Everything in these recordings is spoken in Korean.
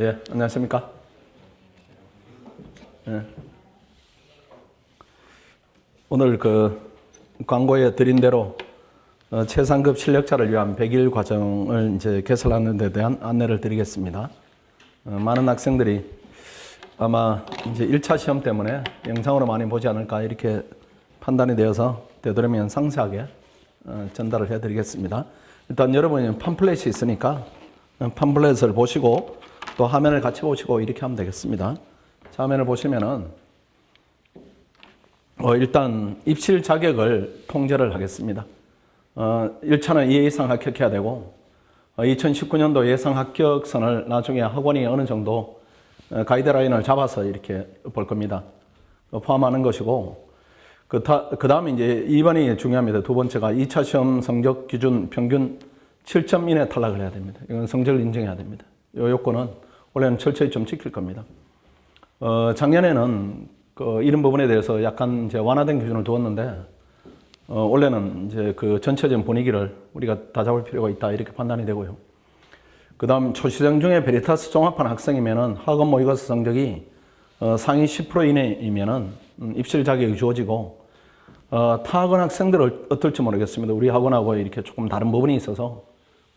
예, 안녕하십니까? 예. 오늘 그 광고에 드린 대로 어, 최상급 실력자를 위한 100일 과정을 이제 개설하는 데 대한 안내를 드리겠습니다. 어, 많은 학생들이 아마 이제 1차 시험 때문에 영상으로 많이 보지 않을까 이렇게 판단이 되어서 되도록이면 상세하게 어, 전달을 해드리겠습니다. 일단 여러분이 팜플렛이 있으니까 어, 팜플렛을 보시고 또 화면을 같이 보시고 이렇게 하면 되겠습니다. 자, 화면을 보시면은 어, 일단 입실 자격을 통제를 하겠습니다. 어, 1차는 2회 이상 합격해야 되고 어, 2019년도 예상 합격선을 나중에 학원이 어느 정도 어, 가이드라인을 잡아서 이렇게 볼 겁니다. 어, 포함하는 것이고 그, 다, 그 다음에 이제 2번이 중요합니다. 두 번째가 2차 시험 성적 기준 평균 7점 이내 탈락을 해야 됩니다. 이건 성적을 인정해야 됩니다. 이 요건은 올해는 철저히 좀 지킬 겁니다. 어, 작년에는 그 이런 부분에 대해서 약간 이제 완화된 기준을 두었는데 어, 올해는 이제 그 전체적인 분위기를 우리가 다 잡을 필요가 있다 이렇게 판단이 되고요. 그 다음 초시생 중에 베리타스 종합한 학생이면은 학원 모의고사 성적이 어, 상위 10% 이내이면은 음, 입실 자격이 주어지고 어, 타 학원 학생들은 어떨지 모르겠습니다. 우리 학원하고 이렇게 조금 다른 부분이 있어서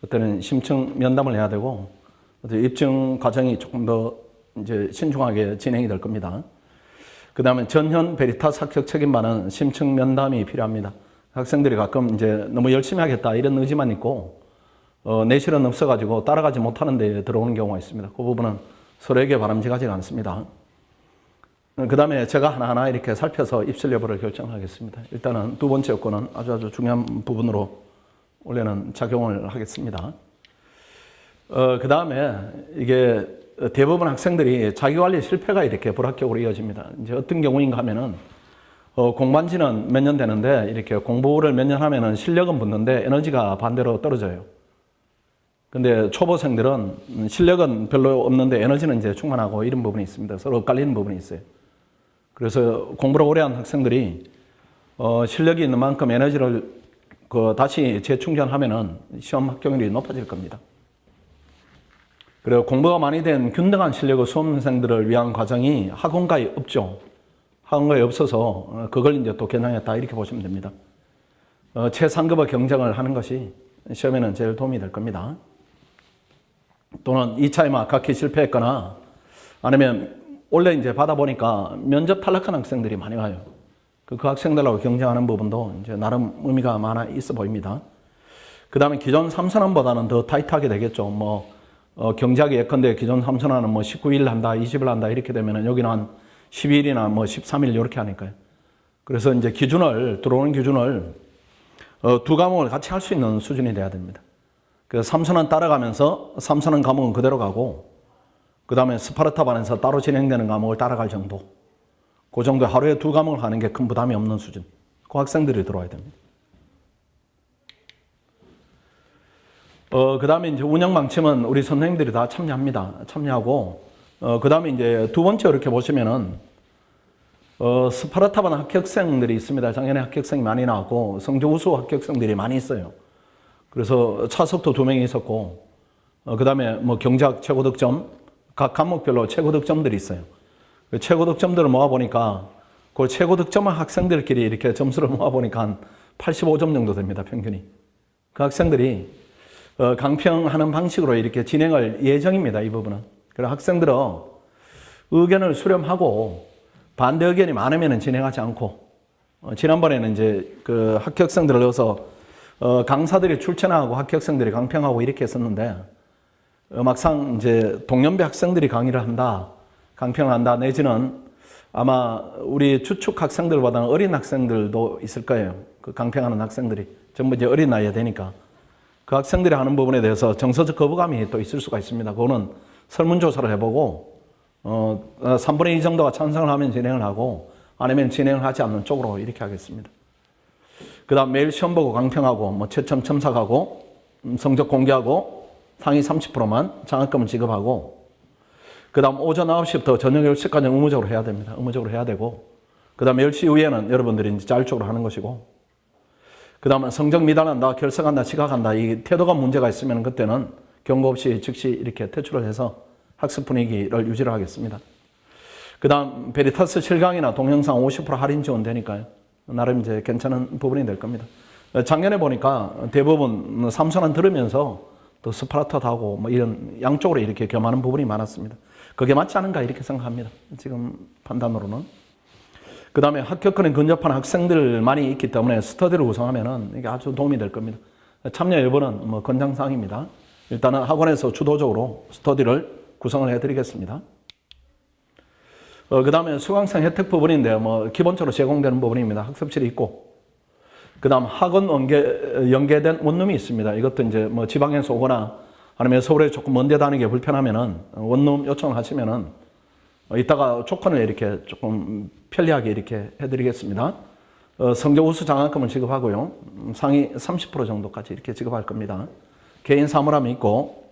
그때는 심층 면담을 해야 되고 입증 과정이 조금 더 이제 신중하게 진행이 될 겁니다. 그 다음에 전현 베리타스 합격 책임반은 심층 면담이 필요합니다. 학생들이 가끔 이제 너무 열심히 하겠다 이런 의지만 있고 어, 내실은 없어가지고 따라가지 못하는 데 들어오는 경우가 있습니다. 그 부분은 서로에게 바람직하지 않습니다. 그 다음에 제가 하나하나 이렇게 살펴서 입실 여부를 결정하겠습니다. 일단은 두 번째 요건은 아주 아주 중요한 부분으로 원래는 작용을 하겠습니다. 어, 그 다음에 이게 대부분 학생들이 자기관리 실패가 이렇게 불합격으로 이어집니다. 이제 어떤 경우인가 하면은 어, 공부한 지는 몇 년 되는데 이렇게 공부를 몇 년 하면은 실력은 붙는데 에너지가 반대로 떨어져요. 근데 초보생들은 실력은 별로 없는데 에너지는 이제 충만하고 이런 부분이 있습니다. 서로 엇갈리는 부분이 있어요. 그래서 공부를 오래 한 학생들이 어, 실력이 있는 만큼 에너지를 그 다시 재충전하면은 시험 합격률이 높아질 겁니다. 그리고 공부가 많이 된 균등한 실력의 수험생들을 위한 과정이 학원가에 없죠. 학원가에 없어서 어, 그걸 이제 또 겨냥했다 이렇게 보시면 됩니다. 어, 최상급의 경쟁을 하는 것이 시험에는 제일 도움이 될 겁니다. 또는 2차에만 아깝게 실패했거나 아니면 원래 이제 받아보니까 면접 탈락한 학생들이 많이 와요. 그, 그 학생들하고 경쟁하는 부분도 이제 나름 의미가 많아 있어 보입니다. 그 다음에 기존 3선언보다는 더 타이트하게 되겠죠. 뭐, 어, 경제학이 예컨대 기존 3선언은 뭐 19일 한다, 20일 한다 이렇게 되면은 여기는 한 12일이나 뭐 13일 이렇게 하니까요. 그래서 이제 기준을, 들어오는 기준을 어, 두 과목을 같이 할 수 있는 수준이 돼야 됩니다. 그래서 3선언 따라가면서 3선언 과목은 그대로 가고 그 다음에 스파르타 반에서 따로 진행되는 과목을 따라갈 정도. 그 정도 하루에 두 과목을 하는 게 큰 부담이 없는 수준. 그 학생들이 들어와야 됩니다. 어, 그 다음에 이제 운영 방침은 우리 선생님들이 다 참여합니다. 참여하고, 어, 그 다음에 이제 두 번째 이렇게 보시면은, 어, 스파르타반 합격생들이 있습니다. 작년에 합격생이 많이 나왔고, 성적 우수 합격생들이 많이 있어요. 그래서 차석도 두 명이 있었고, 어, 그 다음에 뭐 경제학 최고 득점, 각 과목별로 최고 득점들이 있어요. 그 최고 득점들을 모아보니까, 그 최고 득점한 학생들끼리 이렇게 점수를 모아보니까 한 85점 정도 됩니다, 평균이. 그 학생들이 어, 강평하는 방식으로 이렇게 진행할 예정입니다. 이 부분은. 그래서 학생들은 의견을 수렴하고 반대 의견이 많으면 진행하지 않고 어, 지난번에는 이제 그 합격생들을 넣어서 어, 강사들이 출전하고 합격생들이 강평하고 이렇게 했었는데 어, 막상 이제 동년배 학생들이 강의를 한다, 강평을 한다 내지는 아마 우리 주축 학생들보다는 어린 학생들도 있을 거예요. 그 강평하는 학생들이 전부 이제 어린 나이에 되니까. 그 학생들이 하는 부분에 대해서 정서적 거부감이 또 있을 수가 있습니다. 그거는 설문조사를 해보고, 어, 3분의 2 정도가 찬성을 하면 진행을 하고, 아니면 진행을 하지 않는 쪽으로 이렇게 하겠습니다. 그 다음 매일 시험 보고 강평하고, 뭐 채점 첨삭하고, 음, 성적 공개하고, 상위 30%만 장학금을 지급하고, 그 다음 오전 9시부터 저녁 10시까지 의무적으로 해야 됩니다. 의무적으로 해야 되고, 그 다음 10시 이후에는 여러분들이 이제 자율적으로 하는 것이고, 그 다음에 성적 미달한다, 결석한다, 지각한다, 이 태도가 문제가 있으면 그때는 경고 없이 즉시 이렇게 퇴출을 해서 학습 분위기를 유지를 하겠습니다. 그 다음, 베리타스 실강이나 동영상 50% 할인 지원되니까요. 나름 이제 괜찮은 부분이 될 겁니다. 작년에 보니까 대부분 삼선안 들으면서 또 스파르타도 하고 뭐 이런 양쪽으로 이렇게 겸하는 부분이 많았습니다. 그게 맞지 않은가 이렇게 생각합니다. 지금 판단으로는. 그 다음에 합격권에 근접한 학생들 많이 있기 때문에 스터디를 구성하면은 이게 아주 도움이 될 겁니다. 참여 여부는 뭐 권장사항입니다. 일단은 학원에서 주도적으로 스터디를 구성을 해드리겠습니다. 어, 그 다음에 수강생 혜택 부분인데요. 뭐 기본적으로 제공되는 부분입니다. 학습실이 있고, 그 다음 학원 연계, 연계된 원룸이 있습니다. 이것도 이제 뭐 지방에서 오거나 아니면 서울에 조금 먼데 다니기 불편하면은 원룸 요청을 하시면은 어, 이따가 조건을 이렇게 조금 편리하게 이렇게 해드리겠습니다. 어, 성적 우수 장학금을 지급하고요. 음, 상위 30% 정도까지 이렇게 지급할 겁니다. 개인 사물함이 있고,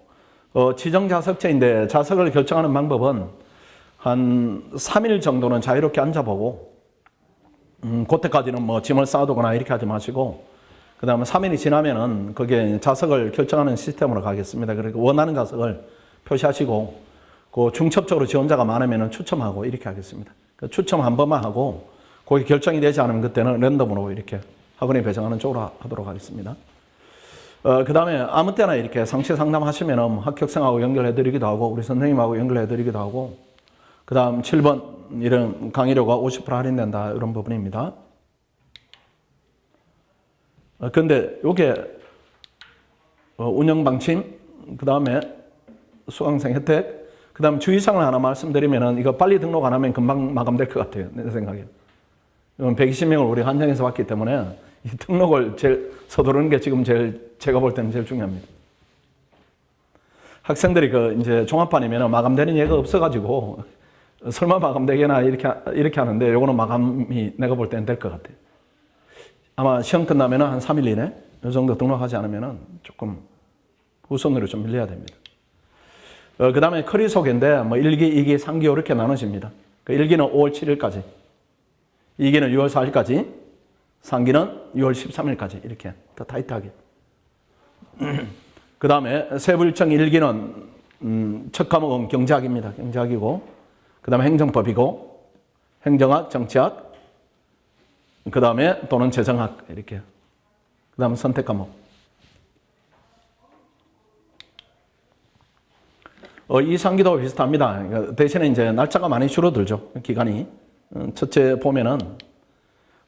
어, 지정 자석제인데 자석을 결정하는 방법은 한 3일 정도는 자유롭게 앉아보고, 음, 그때까지는 뭐 짐을 쌓아두거나 이렇게 하지 마시고, 그 다음에 3일이 지나면은 거기에 자석을 결정하는 시스템으로 가겠습니다. 그러니까 원하는 자석을 표시하시고, 그 중첩적으로 지원자가 많으면 추첨하고 이렇게 하겠습니다. 그 추첨 한 번만 하고, 거기 결정이 되지 않으면 그때는 랜덤으로 이렇게 학원에 배정하는 쪽으로 하도록 하겠습니다. 어, 그 다음에 아무 때나 이렇게 상시 상담하시면 합격생하고 연결해드리기도 하고, 우리 선생님하고 연결해드리기도 하고, 그 다음 7번, 이런 강의료가 50% 할인된다, 이런 부분입니다. 어, 근데 요게, 어, 운영 방침, 그 다음에 수강생 혜택, 그 다음 주의사항을 하나 말씀드리면은 이거 빨리 등록 안 하면 금방 마감될 것 같아요. 내 생각에. 이건 120명을 우리 한정에서 왔기 때문에 이 등록을 제일 서두르는 게 지금 제일, 제가 볼 때는 제일 중요합니다. 학생들이 그 이제 종합반이면 마감되는 예가 없어가지고 설마 마감되게나 이렇게, 이렇게 하는데 요거는 마감이 내가 볼 때는 될 것 같아요. 아마 시험 끝나면 한 3일 이내 이 정도 등록하지 않으면 조금 후손으로 좀 밀려야 됩니다. 어, 그 다음에 커리 소개인데 뭐 1기, 2기, 3기 이렇게 나눠집니다. 그 1기는 5월 7일까지, 2기는 6월 4일까지, 3기는 6월 13일까지 이렇게 더 타이트하게. 그 다음에 세부 일정 1기는 음, 첫 과목은 경제학입니다. 경제학이고, 그 다음에 행정법이고, 행정학, 정치학, 그 다음에 또는 재정학 이렇게. 그 다음 선택 과목. 이 상기도 비슷합니다. 그러니까 대신에 이제 날짜가 많이 줄어들죠. 기간이. 어, 첫째 보면은,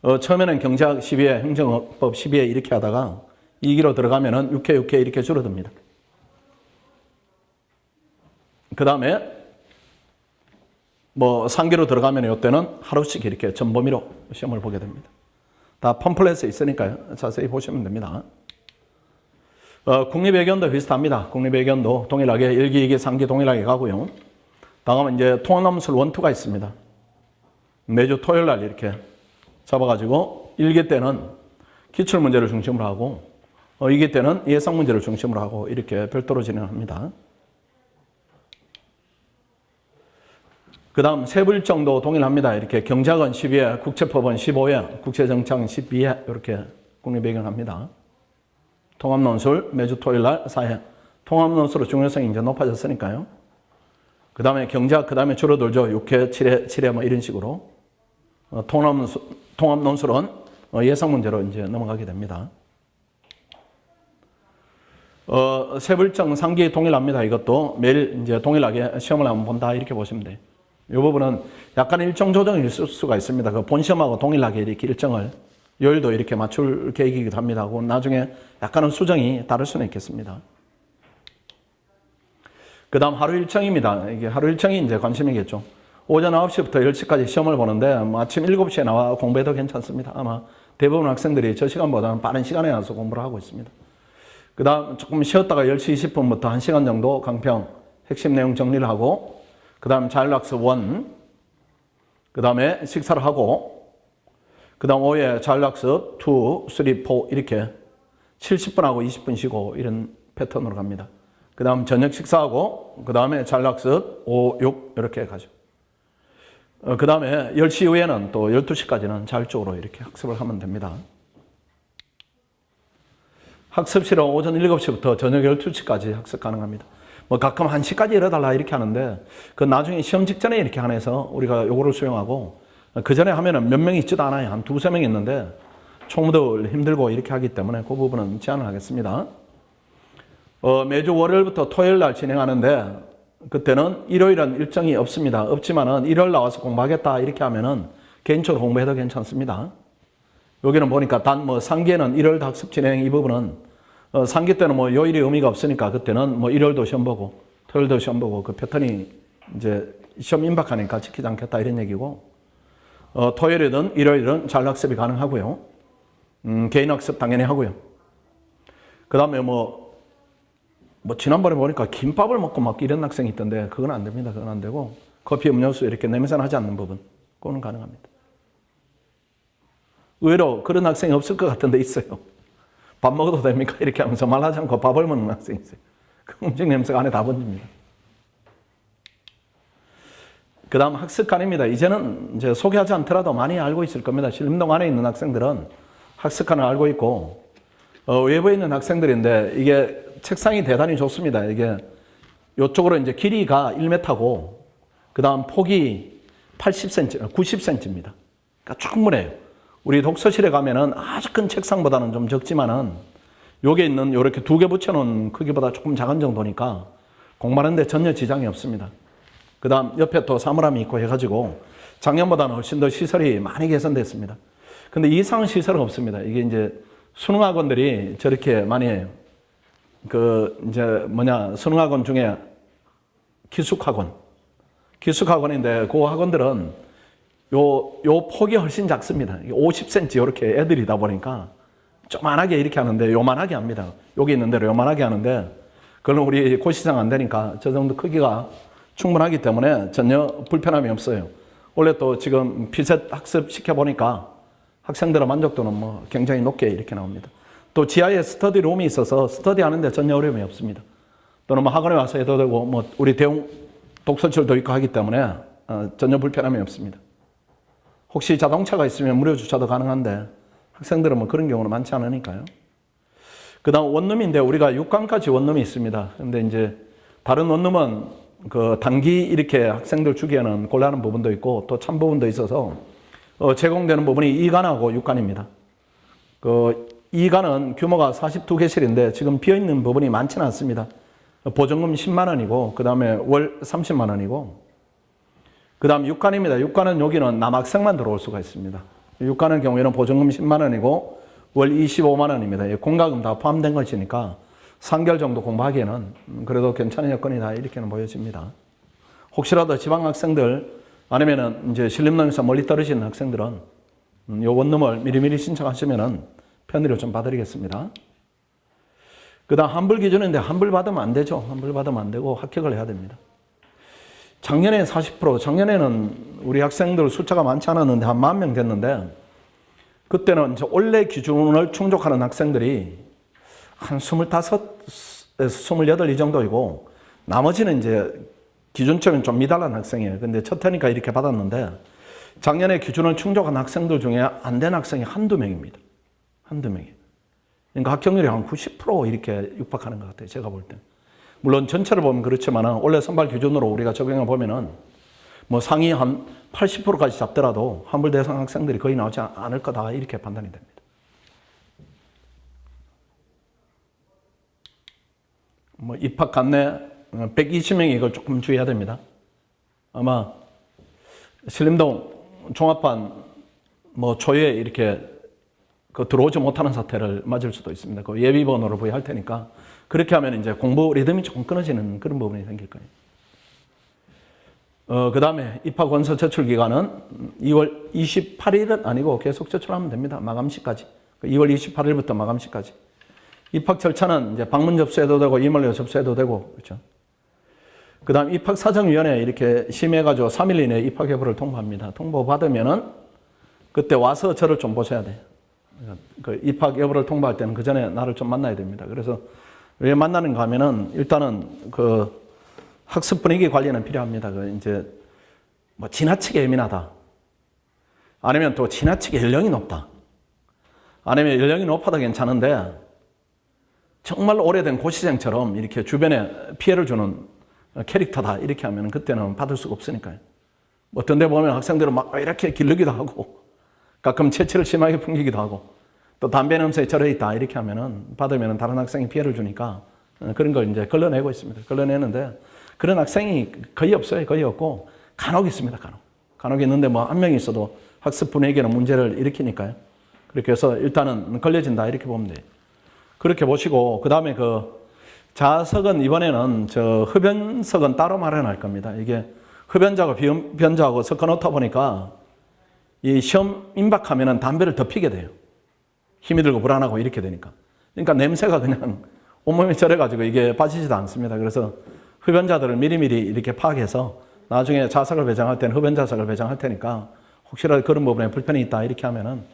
어, 처음에는 경제학 12회, 행정법 12회 이렇게 하다가 2기로 들어가면은 6회, 6회 이렇게 줄어듭니다. 그 다음에 뭐 3기로 들어가면 이때는 하루씩 이렇게 전범위로 시험을 보게 됩니다. 다 펌플렛에 있으니까요. 자세히 보시면 됩니다. 어, 국립외견도 비슷합니다. 국립외견도 동일하게 1기, 2기, 3기 동일하게 가고요. 다음은 이제 통합남술 원투가 있습니다. 매주 토요일 날 이렇게 잡아가지고 1기 때는 기출 문제를 중심으로 하고 어, 2기 때는 예상 문제를 중심으로 하고 이렇게 별도로 진행합니다. 그 다음 세불정도 동일합니다. 이렇게 경작은 12회, 국제법은 15회, 국제정창 12회 이렇게 국립외견합니다. 통합논술 매주 토요일 날 4회. 통합논술의 중요성이 이제 높아졌으니까요. 그 다음에 경제학, 그 다음에 줄어들죠. 6회, 7회, 7회 뭐 이런 식으로. 어, 통합논술, 통합논술은 어, 예상 문제로 이제 넘어가게 됩니다. 어, 세불정 상기 동일합니다. 이것도 매일 이제 동일하게 시험을 한번 본다 이렇게 보시면 돼요. 이 부분은 약간 일정 조정이 있을 수가 있습니다. 그 본시험하고 동일하게 이렇게 일정을 요일도 이렇게 맞출 계획이기도 합니다. 그 나중에 약간은 수정이 다를 수는 있겠습니다. 그 다음 하루 일정입니다. 이게 하루 일정이 이제 관심이겠죠. 오전 9시부터 10시까지 시험을 보는데 뭐 아침 7시에 나와 공부해도 괜찮습니다. 아마 대부분 학생들이 저 시간보다는 빠른 시간에 나와서 공부를 하고 있습니다. 그 다음 조금 쉬었다가 10시 20분부터 1시간 정도 강평 핵심 내용 정리를 하고 그 다음 자율학습 원, 그 다음에 식사를 하고, 그 다음 오후에 자율학습 2, 3, 4 이렇게 70분하고 20분 쉬고 이런 패턴으로 갑니다. 그 다음 저녁 식사하고, 그 다음에 자율학습 5, 6 이렇게 가죠. 어, 그 다음에 10시 이후에는 또 12시까지는 자율적으로 이렇게 학습을 하면 됩니다. 학습실은 오전 7시부터 저녁 12시까지 학습 가능합니다. 뭐 가끔 한 시까지 일어달라 이렇게 하는데 그 나중에 시험 직전에 이렇게 안해서 우리가 요거를 수용하고 그 전에 하면은 몇 명이 있지도 않아요. 한 두세 명 있는데 총무도 힘들고 이렇게 하기 때문에 그 부분은 제한을 하겠습니다. 어, 매주 월요일부터 토요일 날 진행하는데 그때는 일요일은 일정이 없습니다. 없지만은 일요일 나와서 공부하겠다 이렇게 하면은 개인적으로 공부해도 괜찮습니다. 여기는 보니까 단 뭐 상기에는 일요일 학습 진행 이 부분은 어, 상기 때는 뭐 요일이 의미가 없으니까 그때는 뭐 일요일도 시험 보고 토요일도 시험 보고 그 패턴이 이제 시험 임박하니까 지키지 않겠다 이런 얘기고 어, 토요일이든 일요일은 자율학습이 가능하고요. 음, 개인학습 당연히 하고요. 그 다음에 뭐, 뭐, 지난번에 보니까 김밥을 먹고 막 이런 학생이 있던데, 그건 안 됩니다. 그건 안 되고, 커피, 음료수 이렇게 냄새 나지 않는 부분, 그거는 가능합니다. 의외로 그런 학생이 없을 것 같은데 있어요. 밥 먹어도 됩니까? 이렇게 하면서 말하지 않고 밥을 먹는 학생이 있어요. 그 음식 냄새가 안에 다 번집니다. 그 다음 학습관입니다. 이제는 이제 소개하지 않더라도 많이 알고 있을 겁니다. 신림동 안에 있는 학생들은 학습관을 알고 있고, 어, 외부에 있는 학생들인데 이게 책상이 대단히 좋습니다. 이게 이쪽으로 이제 길이가 1m고, 그 다음 폭이 80cm, 90cm입니다. 그러니까 충분해요. 우리 독서실에 가면은 아주 큰 책상보다는 좀 적지만은 여기 있는 이렇게 두 개 붙여놓은 크기보다 조금 작은 정도니까 공부하는데 전혀 지장이 없습니다. 그 다음 옆에 또 사물함이 있고 해가지고 작년보다는 훨씬 더 시설이 많이 개선됐습니다. 근데 이상한 시설은 없습니다. 이게 이제 수능학원들이 저렇게 많이. 그 이제 뭐냐 수능학원 중에 기숙학원, 기숙학원인데 그 학원들은 요, 요 폭이 훨씬 작습니다. 50cm 이렇게 애들이다 보니까 조만하게 이렇게 하는데 요만하게 합니다. 여기 있는 대로 요만하게 하는데 그건 우리 고시장 안 되니까 저 정도 크기가 충분하기 때문에 전혀 불편함이 없어요. 원래 또 지금 피셋 학습 시켜보니까 학생들의 만족도는 뭐 굉장히 높게 이렇게 나옵니다. 또 지하에 스터디 룸이 있어서 스터디 하는데 전혀 어려움이 없습니다. 또는 뭐 학원에 와서 해도 되고 뭐 우리 대형 독서실도 있고 하기 때문에 어, 전혀 불편함이 없습니다. 혹시 자동차가 있으면 무료 주차도 가능한데 학생들은 뭐 그런 경우는 많지 않으니까요. 그 다음 원룸인데 우리가 6강까지 원룸이 있습니다. 근데 이제 다른 원룸은 그 단기 이렇게 학생들 주기에는 곤란한 부분도 있고 또 참 부분도 있어서 어 제공되는 부분이 2간하고 6간입니다. 그 2간은 규모가 42개실인데 지금 비어 있는 부분이 많지는 않습니다. 보증금 10만 원이고 그 다음에 월 30만 원이고 그 다음 6간입니다. 6간은 여기는 남학생만 들어올 수가 있습니다. 6간의 경우에는 보증금 10만 원이고 월 25만 원입니다. 공과금 다 포함된 것이니까 3개월 정도 공부하기에는 그래도 괜찮은 여건이다 이렇게는 보여집니다. 혹시라도 지방 학생들 아니면은 이제 신림동에서 멀리 떨어지는 학생들은 요 원룸을 미리미리 신청하시면은 편의를 좀 봐드리겠습니다. 그 다음 환불 기준인데 환불 받으면 안 되죠. 환불 받으면 안 되고 합격을 해야 됩니다. 작년에 40%, 작년에는 우리 학생들 숫자가 많지 않았는데 한 만 명 됐는데 그때는 원래 기준을 충족하는 학생들이 한 25에서 28, 이 정도이고, 나머지는 이제 기준점이 좀 미달한 학생이에요. 근데 첫 해니까 이렇게 받았는데, 작년에 기준을 충족한 학생들 중에 안 된 학생이 한두 명입니다. 한두 명이. 그러니까 합격률이 한 90% 이렇게 육박하는 것 같아요. 제가 볼 때. 물론 전체를 보면 그렇지만 원래 선발 기준으로 우리가 적용해 보면은 뭐 상위 한 80%까지 잡더라도 환불 대상 학생들이 거의 나오지 않을 거다 이렇게 판단이 됩니다. 뭐 입학 안내 120명이 이걸 조금 주의해야 됩니다. 아마 신림동 종합반 뭐 초에 이렇게 그 들어오지 못하는 사태를 맞을 수도 있습니다. 그 예비 번호를 부여할 테니까 그렇게 하면 이제 공부 리듬이 조금 끊어지는 그런 부분이 생길 거예요. 어, 그 다음에 입학 원서 제출 기간은 2월 28일은 아니고 계속 제출하면 됩니다. 마감시까지. 2월 28일부터 마감시까지. 입학 절차는 이제 방문 접수해도 되고 이메일로 접수해도 되고 그렇죠. 그다음 입학 사정위원회 이렇게 심해가지고 3일 이내에 입학 여부를 통보합니다. 통보 받으면은 그때 와서 저를 좀 보셔야 돼요. 그 입학 여부를 통보할 때는 그 전에 나를 좀 만나야 됩니다. 그래서 왜 만나는가 하면은 일단은 그 학습 분위기 관리는 필요합니다. 그 이제 뭐 지나치게 예민하다. 아니면 또 지나치게 연령이 높다. 아니면 연령이 높아도 괜찮은데 정말 오래된 고시생처럼 이렇게 주변에 피해를 주는 캐릭터다 이렇게 하면 그때는 받을 수가 없으니까요. 어떤 데 보면 학생들은 막 이렇게 기르기도 하고 가끔 체취를 심하게 풍기기도 하고 또 담배 냄새에 절여 있다 이렇게 하면은 받으면 다른 학생이 피해를 주니까 어, 그런 걸 이제 걸러내고 있습니다. 걸러내는데 그런 학생이 거의 없어요. 거의 없고 간혹 있습니다. 간혹. 간혹 있는데 뭐 한 명이 있어도 학습 분위기에는 문제를 일으키니까요. 그렇게 해서 일단은 걸려진다 이렇게 보면 돼요. 그렇게 보시고 그 다음에 그 자석은 이번에는 저 흡연석은 따로 마련할 겁니다. 이게 흡연자하고 비흡연자하고 섞어 놓다 보니까 이 시험 임박하면은 담배를 더 피게 돼요. 힘이 들고 불안하고 이렇게 되니까. 그러니까 냄새가 그냥 온몸에 절해가지고 이게 빠지지도 않습니다. 그래서 흡연자들을 미리미리 이렇게 파악해서 나중에 자석을 배정할 때는 흡연자석을 배정할 테니까 혹시라도 그런 부분에 불편이 있다 이렇게 하면은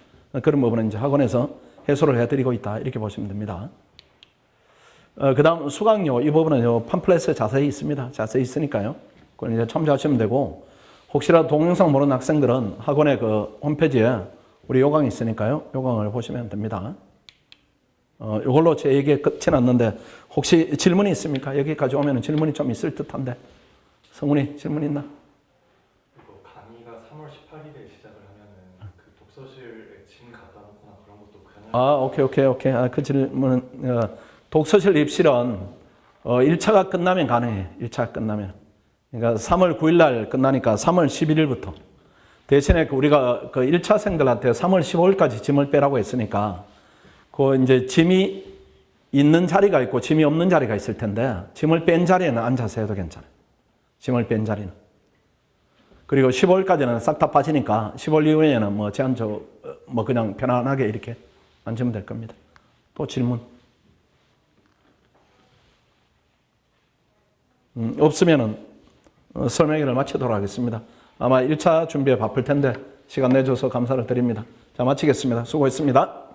그런 부분은 이제 학원에서 해소를 해드리고 있다 이렇게 보시면 됩니다. 어, 그 다음 수강료 이 부분은 요 팜플렛에 자세히 있습니다. 자세히 있으니까요. 그걸 이제 참조하시면 되고 혹시라도 동영상 모르는 학생들은 학원의 그 홈페이지에 우리 요강이 있으니까요. 요강을 보시면 됩니다. 어, 이걸로 제 얘기 끝이 났는데 혹시 질문이 있습니까? 여기까지 오면 질문이 좀 있을 듯한데 성훈이 질문 있나? 이거 강의가 3월 18일에 시작을 하면은 그 독서실에 짐 갖다 놓거나 그런 것도 그냥 아, 오케이, 오케이, 오케이. 아, 그 질문은, 어, 독서실 입실은, 어, 1차가 끝나면 가능해. 1차 끝나면. 그러니까 3월 9일 날 끝나니까 3월 11일부터. 대신에 그 우리가 그 1차생들한테 3월 15일까지 짐을 빼라고 했으니까, 그 이제 짐이 있는 자리가 있고 짐이 없는 자리가 있을 텐데, 짐을 뺀 자리에는 앉아서 해도 괜찮아요. 짐을 뺀 자리는. 그리고 15일까지는 싹 다 빠지니까 15일 이후에는 뭐 제한적 뭐 그냥 편안하게 이렇게 앉으면 될 겁니다. 또 질문? 음, 없으면은 어, 설명회를 마치도록 하겠습니다. 아마 1차 준비에 바쁠 텐데 시간 내줘서 감사를 드립니다. 자, 마치겠습니다. 수고했습니다.